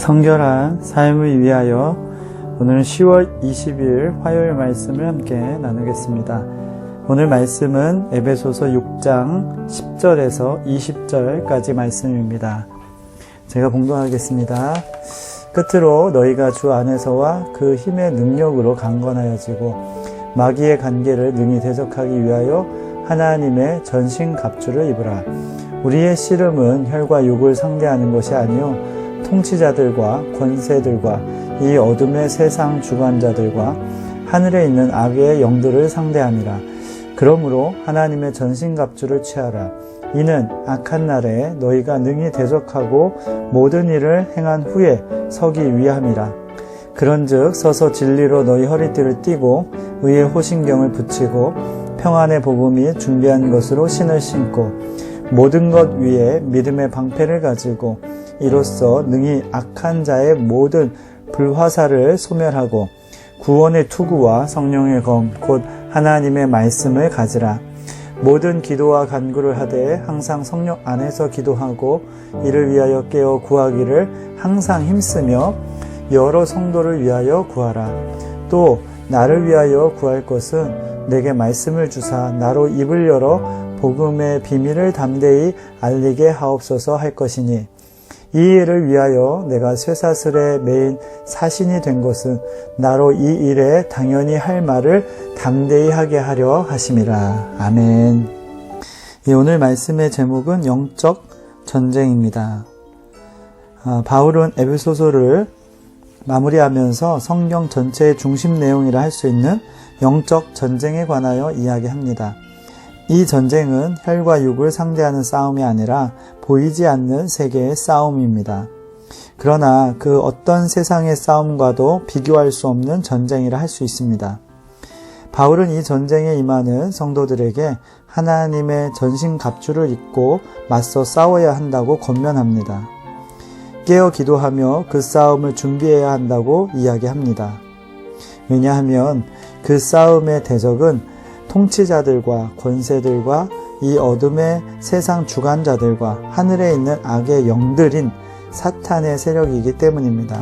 성결한 삶을 위하여 오늘 10월 20일 화요일 말씀을 함께 나누겠습니다. 오늘 말씀은 에베소서 6장 10절에서 20절까지 말씀입니다. 제가 봉독하겠습니다. 끝으로 너희가 주 안에서와 그 힘의 능력으로 강건하여지고 마귀의 관계를 능히 대적하기 위하여 하나님의 전신 갑주를 입으라. 우리의 씨름은 혈과 육을 상대하는 것이 아니요 통치자들과 권세들과 이 어둠의 세상 주관자들과 하늘에 있는 악의 영들을 상대함이라. 그러므로 하나님의 전신갑주를 취하라. 이는 악한 날에 너희가 능히 대적하고 모든 일을 행한 후에 서기 위함이라. 그런즉 서서 진리로 너희 허리띠를 띠고 의의 호신경을 붙이고 평안의 복음이 준비한 것으로 신을 신고 모든 것 위에 믿음의 방패를 가지고 이로써 능히 악한 자의 모든 불화살을 소멸하고 구원의 투구와 성령의 검, 곧 하나님의 말씀을 가지라. 모든 기도와 간구를 하되 항상 성령 안에서 기도하고 이를 위하여 깨어 구하기를 항상 힘쓰며 여러 성도를 위하여 구하라. 또 나를 위하여 구할 것은 내게 말씀을 주사 나로 입을 열어 복음의 비밀을 담대히 알리게 하옵소서 할 것이니 이 일을 위하여 내가 쇠사슬에 매인 사신이 된 것은 나로 이 일에 당연히 할 말을 담대히 하게 하려 하심이라. 아멘. 오늘 말씀의 제목은 영적 전쟁입니다. 아, 바울은 에베소서를 마무리하면서 성경 전체의 중심 내용이라 할 수 있는 영적 전쟁에 관하여 이야기합니다. 이 전쟁은 혈과 육을 상대하는 싸움이 아니라 보이지 않는 세계의 싸움입니다. 그러나 그 어떤 세상의 싸움과도 비교할 수 없는 전쟁이라 할 수 있습니다. 바울은 이 전쟁에 임하는 성도들에게 하나님의 전신 갑주를 입고 맞서 싸워야 한다고 권면합니다. 깨어 기도하며 그 싸움을 준비해야 한다고 이야기합니다. 왜냐하면 그 싸움의 대적은 통치자들과 권세들과 이 어둠의 세상 주관자들과 하늘에 있는 악의 영들인 사탄의 세력이기 때문입니다.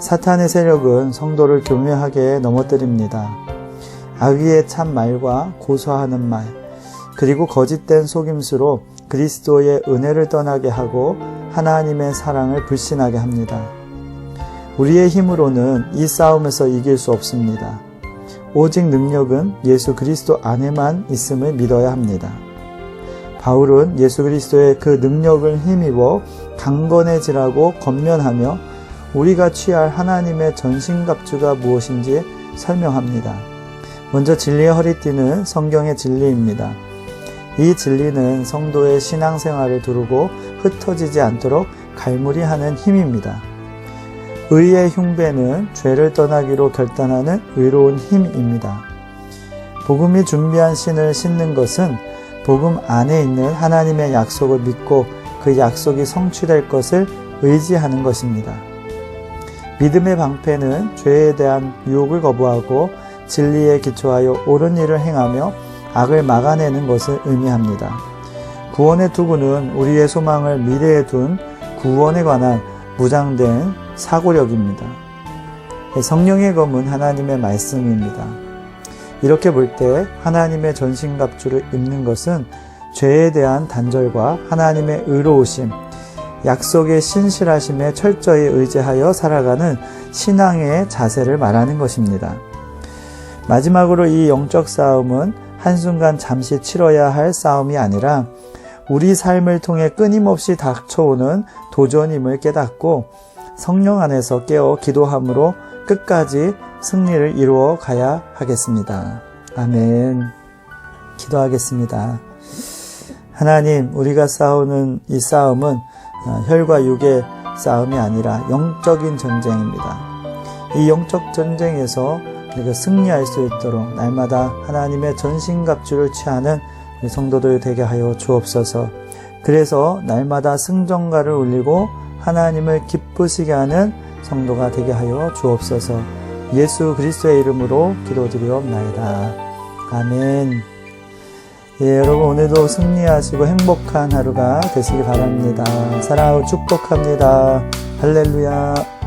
사탄의 세력은 성도를 교묘하게 넘어뜨립니다. 악의의 참 말과 고소하는 말, 그리고 거짓된 속임수로 그리스도의 은혜를 떠나게 하고 하나님의 사랑을 불신하게 합니다. 우리의 힘으로는 이 싸움에서 이길 수 없습니다. 오직 능력은 예수 그리스도 안에만 있음을 믿어야 합니다. 바울은 예수 그리스도의 그 능력을 힘입어 강건해지라고 권면하며 우리가 취할 하나님의 전신갑주가 무엇인지 설명합니다. 먼저 진리의 허리띠는 성경의 진리입니다. 이 진리는 성도의 신앙생활을 두르고 흩어지지 않도록 갈무리하는 힘입니다. 의의 흉배는 죄를 떠나기로 결단하는 의로운 힘입니다. 복음이 준비한 신을 신는 것은 복음 안에 있는 하나님의 약속을 믿고 그 약속이 성취될 것을 의지하는 것입니다. 믿음의 방패는 죄에 대한 유혹을 거부하고 진리에 기초하여 옳은 일을 행하며 악을 막아내는 것을 의미합니다. 구원의 투구는 우리의 소망을 미래에 둔 구원에 관한 무장된 사고력입니다. 성령의 검은 하나님의 말씀입니다. 이렇게 볼 때 하나님의 전신갑주를 입는 것은 죄에 대한 단절과 하나님의 의로우심, 약속의 신실하심에 철저히 의지하여 살아가는 신앙의 자세를 말하는 것입니다. 마지막으로 이 영적 싸움은 한순간 잠시 치러야 할 싸움이 아니라 우리 삶을 통해 끊임없이 닥쳐오는 도전임을 깨닫고 성령 안에서 깨어 기도함으로 끝까지 승리를 이루어 가야 하겠습니다. 아멘. 기도하겠습니다. 하나님, 우리가 싸우는 이 싸움은 어, 혈과 육의 싸움이 아니라 영적인 전쟁입니다. 이 영적 전쟁에서 우리가 승리할 수 있도록 날마다 하나님의 전신갑주를 취하는 우리 성도들 되게 하여 주옵소서. 그래서 날마다 승전가를 울리고 하나님을 기쁘시게 하는 성도가 되게 하여 주옵소서. 예수 그리스도의 이름으로 기도드리옵나이다. 아멘. 예, 여러분 오늘도 승리하시고 행복한 하루가 되시기 바랍니다. 사랑하고 축복합니다. 할렐루야.